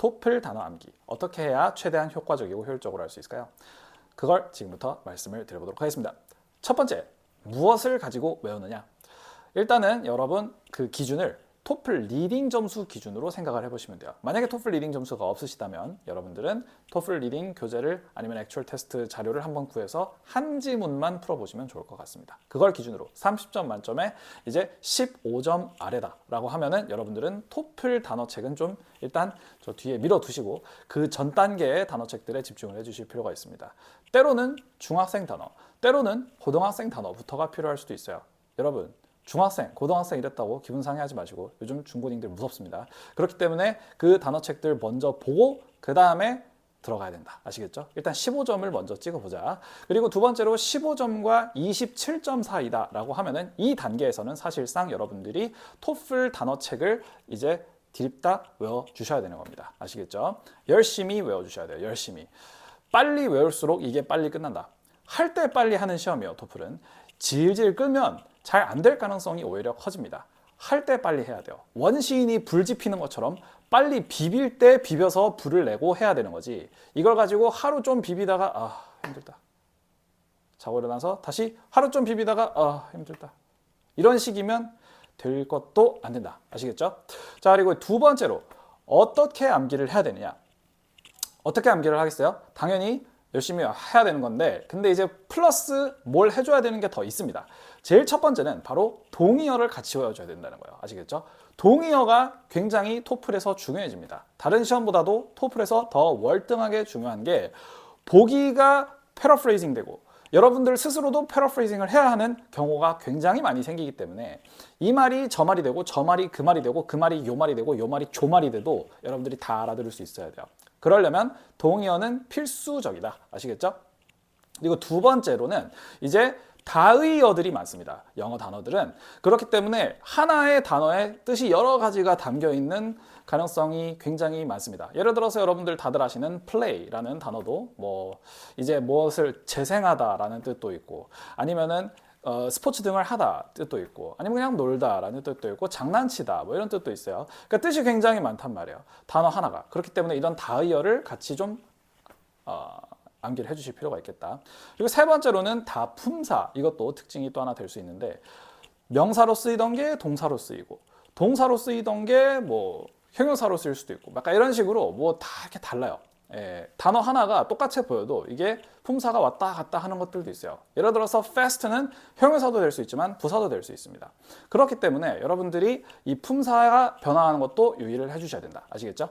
토플 단어 암기 어떻게 해야 최대한 효과적이고 효율적으로 할 수 있을까요? 그걸 지금부터 말씀을 드려보도록 하겠습니다. 첫 번째, 무엇을 가지고 외우느냐? 일단은 여러분 그 기준을 토플 리딩 점수 기준으로 생각을 해보시면 돼요. 만약에 토플 리딩 점수가 없으시다면 여러분들은 토플 리딩 교재를 아니면 액츄얼 테스트 자료를 한번 구해서 한 지문만 풀어보시면 좋을 것 같습니다. 그걸 기준으로 30점 만점에 이제 15점 아래다 라고 하면은 여러분들은 토플 단어책은 좀 일단 저 뒤에 밀어두시고 그 전 단계의 단어책들에 집중을 해주실 필요가 있습니다. 때로는 중학생 단어, 때로는 고등학생 단어부터가 필요할 수도 있어요. 여러분 중학생, 고등학생 이랬다고 기분 상해하지 마시고 요즘 중고딩들 무섭습니다. 그렇기 때문에 그 단어책들 먼저 보고 그 다음에 들어가야 된다. 아시겠죠? 일단 15점을 먼저 찍어보자. 그리고 두 번째로 15점과 27점 사이다라고 하면은 이 단계에서는 사실상 여러분들이 토플 단어책을 이제 드립다 외워 주셔야 되는 겁니다. 아시겠죠? 열심히 외워 주셔야 돼요. 열심히. 빨리 외울수록 이게 빨리 끝난다. 할 때 빨리 하는 시험이에요. 토플은. 질질 끌면 잘 안 될 가능성이 오히려 커집니다. 할 때 빨리 해야 돼요. 원시인이 불 지피는 것처럼 빨리 비빌 때 비벼서 불을 내고 해야 되는 거지. 이걸 가지고 하루 좀 비비다가 아 힘들다. 자고 일어나서 다시 하루 좀 비비다가 아 힘들다. 이런 식이면 될 것도 안 된다. 아시겠죠? 자 그리고 두 번째로 어떻게 암기를 해야 되느냐? 어떻게 암기를 하겠어요? 당연히 열심히 해야 되는 건데 근데 이제 플러스 뭘 해줘야 되는 게 더 있습니다. 제일 첫 번째는 바로 동의어를 같이 외워줘야 된다는 거예요. 아시겠죠? 동의어가 굉장히 토플에서 중요해집니다. 다른 시험보다도 토플에서 더 월등하게 중요한 게 보기가 패러프레이징 되고 여러분들 스스로도 패러프레이징을 해야 하는 경우가 굉장히 많이 생기기 때문에 이 말이 저 말이 되고 저 말이 그 말이 되고 그 말이 요 말이 되고 요 말이 조 말이 돼도 여러분들이 다 알아들을 수 있어야 돼요. 그러려면 동의어는 필수적이다. 아시겠죠? 그리고 두 번째로는 이제 다의어들이 많습니다. 영어 단어들은 그렇기 때문에 하나의 단어의 뜻이 여러 가지가 담겨 있는 가능성이 굉장히 많습니다. 예를 들어서 여러분들 다들 아시는 play라는 단어도 뭐 이제 무엇을 재생하다라는 뜻도 있고 아니면은 어, 스포츠 등을 하다 뜻도 있고 아니면 그냥 놀다라는 뜻도 있고 장난치다 뭐 이런 뜻도 있어요. 그러니까 뜻이 굉장히 많단 말이에요. 단어 하나가 그렇기 때문에 이런 다의어를 같이 좀 어, 암기를 해주실 필요가 있겠다. 그리고 세 번째로는 다품사 이것도 특징이 또 하나 될 수 있는데 명사로 쓰이던 게 동사로 쓰이고 동사로 쓰이던 게 뭐 형용사로 쓰일 수도 있고 약간 이런 식으로 뭐 다 이렇게 달라요. 예, 단어 하나가 똑같이 보여도 이게 품사가 왔다 갔다 하는 것들도 있어요. 예를 들어서 fast는 형용사도 될 수 있지만 부사도 될 수 있습니다. 그렇기 때문에 여러분들이 이 품사가 변화하는 것도 유의를 해주셔야 된다. 아시겠죠?